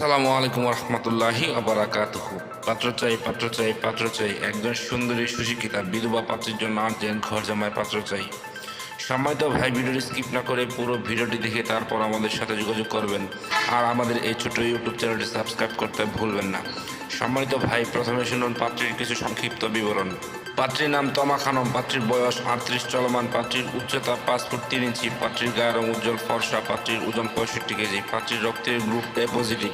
আসসালামু আলাইকুম রহমতুল্লাহি আবরাকাত পাত্র চাই পাত্র চাই পাত্র চাই একজন সুন্দরী সুশিক্ষিতা, বিধবা পাত্রের জন্য আনছেন ঘর জামায় পাত্র চাই সম্মানিত ভাই ভিডিওটি স্কিপ না করে পুরো ভিডিওটি দেখে তারপর আমাদের সাথে যোগাযোগ করবেন। আর আমাদের এই ছোট ইউটিউব চ্যানেলটি সাবস্ক্রাইব করতে ভুলবেন না। সম্মানিত ভাই, প্রথমে শুনুন পাত্রীর কিছু সংক্ষিপ্ত বিবরণ। পাত্রীর নাম তমা খানম, পাত্রীর বয়স আটত্রিশ, চলমান পাত্রীর উচ্চতা পাঁচ ফুট তিন ইঞ্চি, পাত্রীর গায়ের রং উজ্জ্বল ফর্সা, পাত্রীর ওজন পঁয়ষট্টি কেজি, পাত্রীর রক্তের গ্রুপ এ পজিটিভ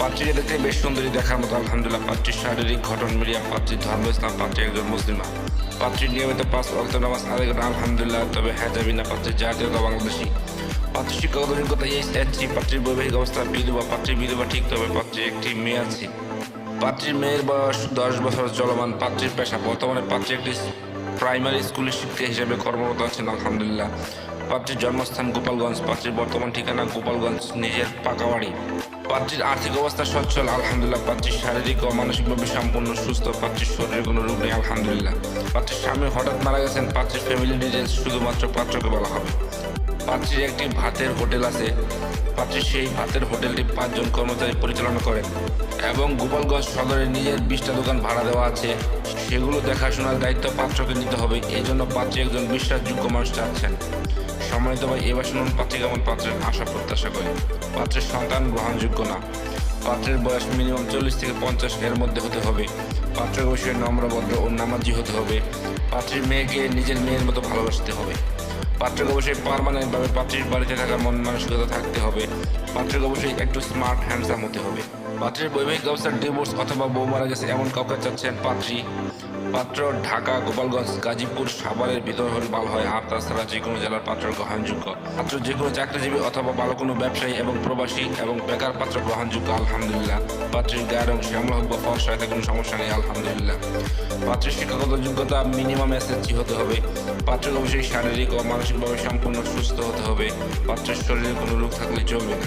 পাত্রীকে দেখতে বেশ সুন্দরী দেখার মতো, আলহামদুলিল্লাহ। পাত্রীর শারীরিক ঘটন মিলিয়া পাত্রীর ধর্ম ইসলাম, পাত্রী একজন মুসলিমা। পাত্রীর নিয়মিত পাঁচ অক্ত নামাজ আদায় করেন আলহামদুলিল্লাহ, তবে হ্যাঁ যাবি না পাত্রীর জাতীয়তা বাংলাদেশি। পাত্রী শিক্ষাগত এই এসছি পাত্রীর বৈবাহিক অবস্থা বিধবা, পাত্রীর বিধবা ঠিক, তবে পাত্রীর একটি মেয়ে আছে। পাত্রীর মেয়ের বয়স দশ বছর চলমান, পাত্রীর পেশা বর্তমানে পাত্রী একটি প্রাইমারি স্কুলের শিক্ষা হিসেবে কর্মরত আছেন, আলহামদুলিল্লাহ। পাত্রীর জন্মস্থান গোপালগঞ্জ, পাত্রীর বর্তমান ঠিকানা গোপালগঞ্জ, নিজের পাকা বাড়ি পাত্রীর আর্থিক অবস্থা সচ্ছল, আলহামদুলিল্লাহ। পাত্রীর শারীরিক ও মানসিকভাবে সম্পূর্ণ সুস্থ, পাত্রীর শরীরে কোনো রোগ নেই, আলহামদুলিল্লাহ। পাত্রীর স্বামী হঠাৎ মারা গেছেন, পাত্রীর ফ্যামিলি ডিটেলস শুধুমাত্র পাত্রকে বলা হবে। পাত্রীর একটি ভাতের হোটেল আছে। পাত্রী সেই ভাতের হোটেলটি পাঁচজন কর্মচারী পরিচালনা করেন এবং গোপালগঞ্জ সদরে নিজের বিশটা দোকান ভাড়া দেওয়া আছে। সেগুলো দেখাশোনার দায়িত্ব পাত্রকে নিতে হবে এই জন্য পাত্রী একজন বিশ্বাসযোগ্য মানুষ চাচ্ছেন। সম্মানিত ভাই, এবার শুনুন পাত্রী কেমন পাত্রের আশা প্রত্যাশা করে। পাত্রের সন্তান গ্রহণযোগ্য না। পাত্রের বয়স মিনিমাম চল্লিশ থেকে পঞ্চাশ এর মধ্যে হতে হবে। পাত্রের অবশ্যই নম্রভদ্র ও নামাজি হতে হবে। পাত্রীর মেয়েকে নিজের মেয়ের মতো ভালোবাসতে হবে। পাত্রকে অবশ্যই পারমানেন্টভাবে পাত্রীর বাড়িতে থাকার মন মানসিকতা থাকতে হবে। পাত্রকে অবশ্যই একটু স্মার্ট হ্যান্ডসাম হতে হবে। পাত্রের বৈবাহিক অবস্থার ডিভোর্স অথবা বউ মারা গেছে এমন কাউকে চাচ্ছেন পাত্রী। পাত্র ঢাকা, গোপালগঞ্জ, গাজীপুর, সাভারের হলে ভালো হয়। আর তাছাড়া যে কোনো জেলার পাত্র গ্রহণযোগ্য। পাত্র যে কোনো চাকরিজীবী অথবা ভালো কোনো ব্যবসায়ী এবং প্রবাসী এবং বেকার পাত্র গ্রহণযোগ্য, আলহামদুলিল্লাহ। পাত্রীর গায়ের রং শ্যামল হোক বা ফর্সা এতে কোনো সমস্যা নেই, আলহামদুলিল্লাহ। পাত্রের শিক্ষাগত যোগ্যতা মিনিমাম এসএসসি হতে হবে। পাত্রের অবশ্যই শারীরিক ও মানসিকভাবে সম্পূর্ণ সুস্থ হতে হবে। পাত্রের শরীরে কোনো রোগ থাকলে চলবে না।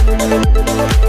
পিকচার